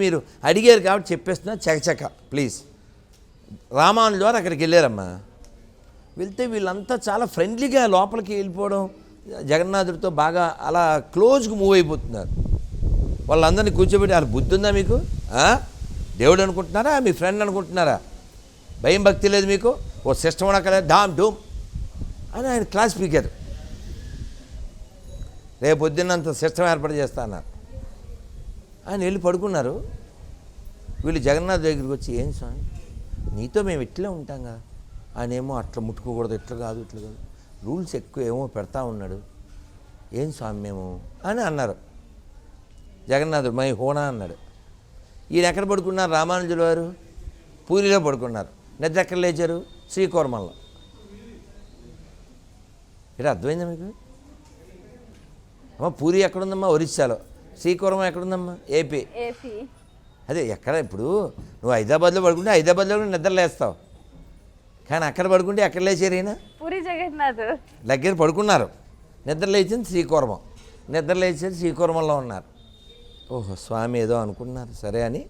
మీరు అడిగారు కాబట్టి చెప్పేస్తున్నా చకచక ప్లీజ్ రామానుజు వారు అక్కడికి వెళ్ళారమ్మా. వెళ్తే వీళ్ళంతా చాలా ఫ్రెండ్లీగా లోపలికి వెళ్ళిపోవడం జగన్నాథుడితో బాగా అలా క్లోజ్గా మూవ్ అయిపోతున్నారు. వాళ్ళందరినీ కూర్చోబెట్టి వాళ్ళ బుద్ధి ఉందా మీకు? దేవుడు అనుకుంటున్నారా? మీ ఫ్రెండ్ అనుకుంటున్నారా? భయం భక్తి లేదు మీకు? ఓ సిస్టమ్ ఉండక్కలేదు డామ్ డూమ్. అని ఆయన క్లాస్ స్పీకర్ రేపు పొద్దున్నంత సిస్టమ్ ఏర్పాటు చేస్తా అన్నారు. ఆయన వెళ్ళి పడుకున్నారు. వీళ్ళు జగన్నాథ్ దగ్గరికి వచ్చి ఏం స్వామి నీతో మేము ఇట్లే ఉంటాం కదా ఆయన ఏమో అట్లా ముట్టుకోకూడదు ఇట్లా కాదు ఇట్లా కాదు. రూల్స్ ఎక్కువ ఏమో పెడతా ఉన్నాడు. ఏం స్వామి మేము? అని అన్నారు. జగన్నాథుడు మై హోనా అన్నాడు. ఈయన ఎక్కడ పడుకున్నారు? రామానుజుల వారు? పూరిలో పడుకున్నారు. నిద్ర ఎక్కడ లేచారు? శ్రీకూర్మంలో ఇక్కడ అర్థమైందా మీకు? అమ్మ పూరి ఎక్కడుందమ్మా? ఒరిస్సాలో. శ్రీకూర్మం ఎక్కడుందమ్మా? ఏపీ. ఏపీ. అదే ఎక్కడ ఇప్పుడు? నువ్వు హైదరాబాద్లో పడుకుంటే హైదరాబాద్లో నిద్ర లేస్తావు. కానీ అక్కడ పడుకుంటే ఎక్కడ లేచారు ఈయన? పూరి జగన్నాథ్. దగ్గర పడుకున్నారు. నిద్ర లేచింది శ్రీకూర్మం నిద్ర లేచేది శ్రీకూర్మంలో ఉన్నారు. ఓహో స్వామి ఏదో అనుకున్నారు సరే అని